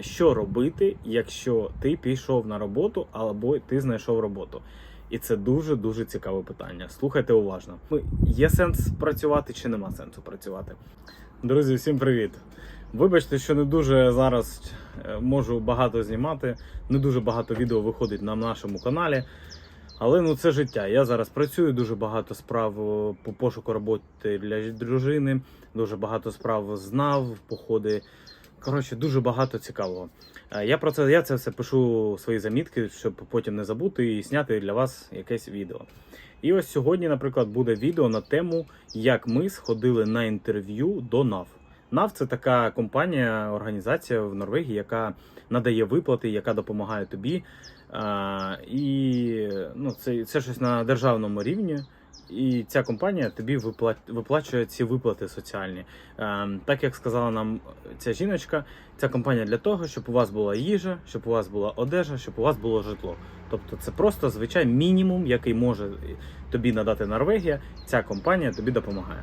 що робити, якщо ти пішов на роботу або ти знайшов роботу. І це дуже дуже цікаве питання. Слухайте уважно. Є сенс працювати чи нема сенсу працювати? Друзі, всім привіт! Вибачте, що не дуже зараз е, можу багато знімати, не дуже багато відео виходить на нашому каналі. Але ну це життя. Я зараз працюю, дуже багато справ е, по пошуку роботи для дружини, дуже багато справ знав, походи. Коротше, дуже багато цікавого. Е, Я про це я це все пишу свої замітки, щоб потім не забути і зняти для вас якесь відео. І ось сьогодні, наприклад, буде відео на тему, як ми сходили на інтерв'ю до НАВ. НАВ це така компанія, організація в Норвегії, яка надає виплати, яка допомагає тобі. А, і ну, це, це щось на державному рівні. І ця компанія тобі випла... виплачує ці виплати соціальні. Е, так як сказала нам ця жіночка, ця компанія для того, щоб у вас була їжа, щоб у вас була одежа, щоб у вас було житло. Тобто це просто звичайний мінімум, який може тобі надати Норвегія. Ця компанія тобі допомагає.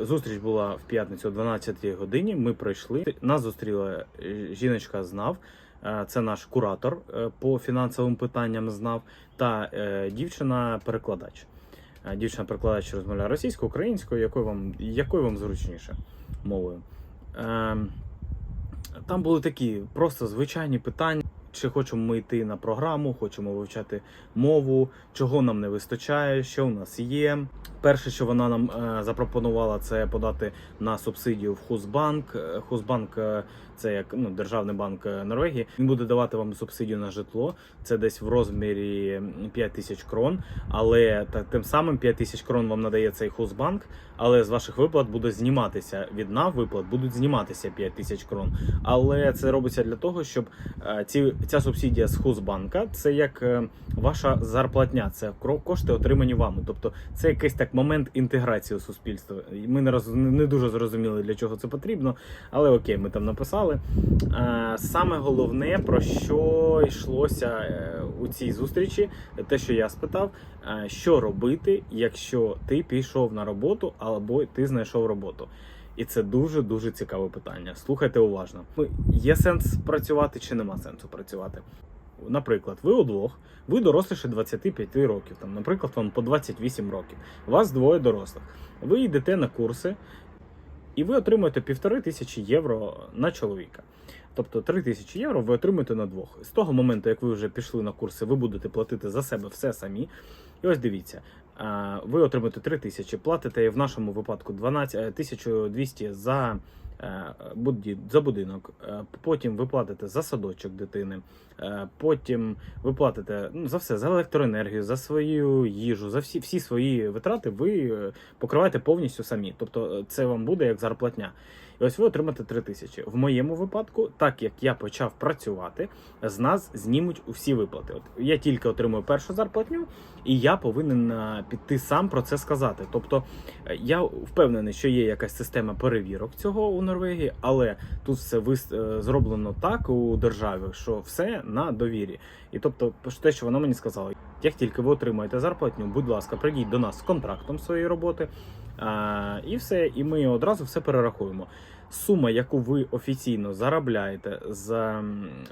Зустріч була в п'ятницю о 12 годині. Ми прийшли. Нас зустріла е, жіночка знав. Е, Це наш куратор е, по фінансовим питанням знав та дівчина-перекладач. Дівчина-перекладач розмовляє російською, українською, якою вам, якою вам зручніше мовою. Ем, Там були такі просто звичайні питання. Чи хочемо ми йти на програму, хочемо вивчати мову, чого нам не вистачає, що в нас є. Перше, що вона нам е, запропонувала, це подати на субсидію в Хузбанк. Е, Хузбанк е, це як ну, державний банк Норвегії. Він буде давати вам субсидію на житло. Це десь в розмірі 5 тисяч крон. Але та, тим самим 5 тисяч крон вам надає цей Хузбанк. Але з ваших виплат буде зніматися від НАВ виплат, будуть зніматися 5 тисяч крон. Але це робиться для того, щоб ці, ця субсидія з Хузбанка це як е, ваша зарплатня, це кошти отримані вами. Тобто це якийсь так момент інтеграції у суспільство. Ми не роз не дуже зрозуміли для чого це потрібно, але окей, ми там написали. Е, Саме головне про що йшлося е, у цій зустрічі, те, що я спитав, що робити, якщо ти пішов на роботу або ти знайшов роботу. І це дуже дуже цікаве питання. Слухайте уважно. Є сенс працювати чи нема сенсу працювати? Наприклад, ви удвох, ви доросліше 25 років, там, наприклад, вам по 28 років. Вас двоє дорослих. Ви йдете на курси, і ви отримуєте півтори тисячі євро на чоловіка. Тобто 3 тисячі євро ви отримуєте на двох. З того моменту, як ви вже пішли на курси, ви будете платити за себе все самі. І ось дивіться, ви отримуєте 3 тисячі, платите в нашому випадку 12, е, 1200 за, е, за будинок, Е, потім ви платите за садочок дитини, Е, потім ви платите ну, за все, за електроенергію, за свою їжу, за всі, всі свої витрати ви е, покриваєте повністю самі. Тобто е, це вам буде як зарплатня. І ось ви отримаєте 3 тисячі. В моєму випадку, так як я почав працювати, з нас знімуть усі виплати. От я тільки отримую першу зарплатню, і я повинен е, піти сам про це сказати. Тобто е, я впевнений, що є якась система перевірок цього у Норвегії, але тут все е, зроблено так у державі, що все на довірі. І тобто, те, що вона мені сказала, як тільки ви отримаєте зарплатню, будь ласка, прийдіть до нас з контрактом своєї роботи. І все, і ми одразу все перерахуємо. Сума, яку ви офіційно заробляєте з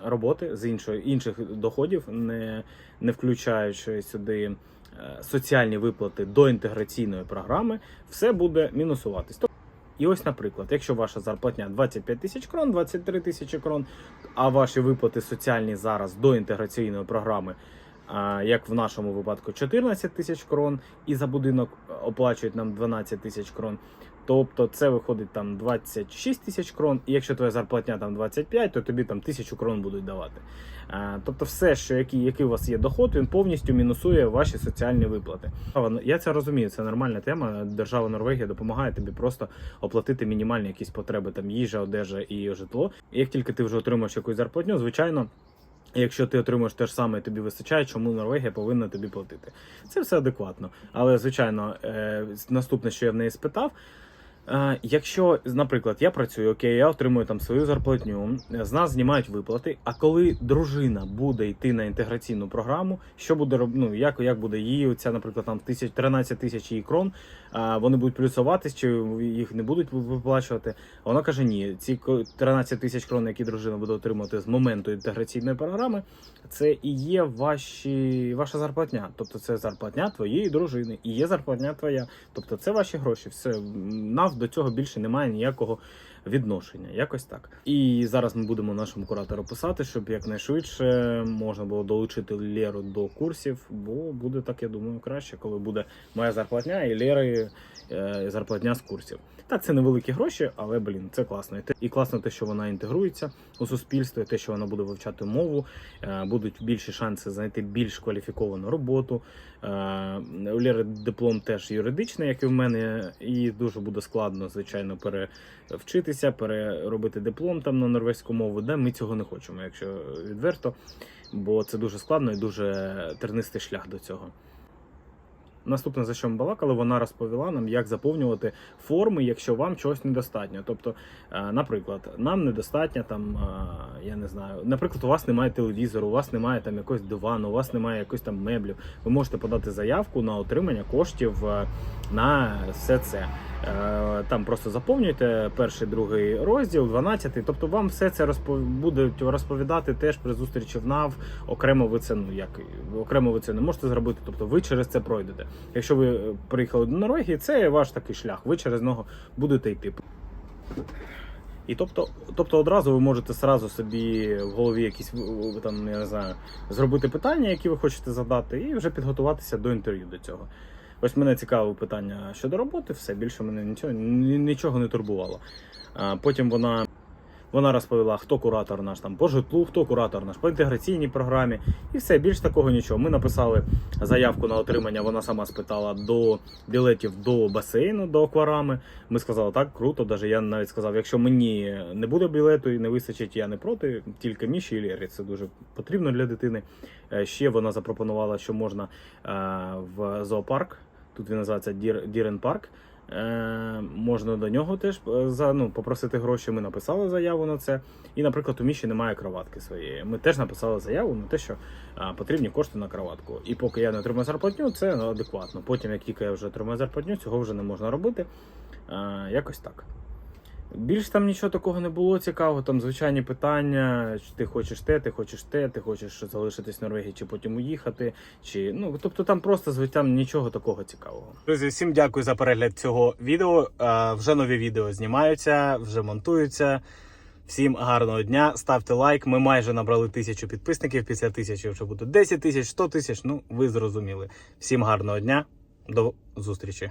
роботи, з іншої інших доходів, не, не включаючи сюди е, соціальні виплати до інтеграційної програми, все буде мінусуватись. І ось, наприклад, якщо ваша зарплатня 25 тисяч крон, 23 тисячі крон, а ваші виплати соціальні зараз до інтеграційної програми, як в нашому випадку 14 тисяч крон, і за будинок оплачують нам 12 тисяч крон. Тобто це виходить там 26 тисяч крон, і якщо твоя зарплатня там 25, то тобі там тисячу крон будуть давати. А, тобто, все, що який, який у вас є доход, він повністю мінусує ваші соціальні виплати. Я це розумію, це нормальна тема. Держава Норвегія допомагає тобі просто оплатити мінімальні якісь потреби, там їжа, одежа і житло. І як тільки ти вже отримаєш якусь зарплатню, звичайно. Якщо ти отримуєш те ж саме, тобі вистачає, чому Норвегія повинна тобі платити? Це все адекватно. Але звичайно, е, наступне, що я в неї спитав, Якщо, наприклад, я працюю, окей, я отримую там свою зарплатню, з нас знімають виплати. А коли дружина буде йти на інтеграційну програму, що буде ну, як, як буде її, оця, наприклад, там тисяч 13 тисяч її крон, вони будуть плюсуватись, чи їх не будуть виплачувати. Вона каже: ні, ці ко- 13 тисяч крон, які дружина буде отримувати з моменту інтеграційної програми, це і є ваші, ваша зарплатня. Тобто це зарплатня твоєї дружини, і є зарплатня твоя. Тобто це ваші гроші. Все нам до цього більше немає ніякого відношення. Якось так. І зараз ми будемо нашому куратору писати, щоб якнайшвидше можна було долучити Леру до курсів, бо буде так, я думаю, краще, коли буде моя зарплатня і Лєри е, зарплатня з курсів. Так, це невеликі гроші, але блін, це класно. І класно те, що вона інтегрується у суспільство, і те, що вона буде вивчати мову, е, будуть більші шанси знайти більш кваліфіковану роботу. Е, У Лєри диплом теж юридичний, як і в мене, і дуже буде складно, звичайно, перевчитися, переробити диплом там на норвезьку мову. Де ми цього не хочемо, якщо відверто, бо це дуже складно і дуже тернистий шлях до цього. Наступне, за що ми балакали, вона розповіла нам, як заповнювати форми, якщо вам чогось недостатньо. Тобто, е, наприклад, нам недостатньо там, е, я не знаю, наприклад, у вас немає телевізору, у вас немає там якогось дивану, у вас немає якось там меблів. Ви можете подати заявку на отримання коштів е, на все це. Е, Там просто заповнюйте перший, другий розділ, 12. Тобто вам все це розпов... будуть розповідати теж при зустрічі в НАВ. Окремо ви це ну як окремо ви це не можете зробити. Тобто ви через це пройдете. Якщо ви е, приїхали до Норвегії, це ваш такий шлях. Ви через нього будете йти. І тобто, тобто одразу ви можете сразу собі в голові якісь там, я не знаю, зробити питання, які ви хочете задати, і вже підготуватися до інтерв'ю до цього. Ось мене цікавило питання щодо роботи, все більше мене нічого, нічого не турбувало. Потім вона, вона розповіла, хто куратор наш там по житлу, хто куратор наш по інтеграційній програмі, і все, більш такого нічого. Ми написали заявку на отримання, вона сама спитала до білетів до басейну, до акварами. Ми сказали, так, круто. Даже я навіть сказав, якщо мені не буде білету і не вистачить, я не проти, тільки Міші і Лєрі. Це дуже потрібно для дитини. Е, Ще вона запропонувала, що можна е, в зоопарк. Тут він називається Дір, Дірен Парк. Е, можна до нього теж е, за, ну, попросити гроші. Ми написали заяву на це. І, наприклад, у Міші немає кроватки своєї. Ми теж написали заяву на те, що е, потрібні кошти на кроватку. І поки я не отримаю зарплатню, це адекватно. Потім, як тільки я вже отримаю зарплатню, цього вже не можна робити. Е, якось так. Більш там нічого такого не було цікавого. Там звичайні питання: чи ти хочеш те, ти хочеш те, ти хочеш залишитись в Норвегії, чи потім уїхати. Чи ну тобто там просто звичайно нічого такого цікавого. Друзі, всім дякую за перегляд цього відео. Е, вже нові відео знімаються, вже монтуються. Всім гарного дня, ставте лайк. Ми майже набрали тисячу підписників. Після тисячі вже буде 10 тисяч, 100 тисяч. Ну, ви зрозуміли. Всім гарного дня, до зустрічі.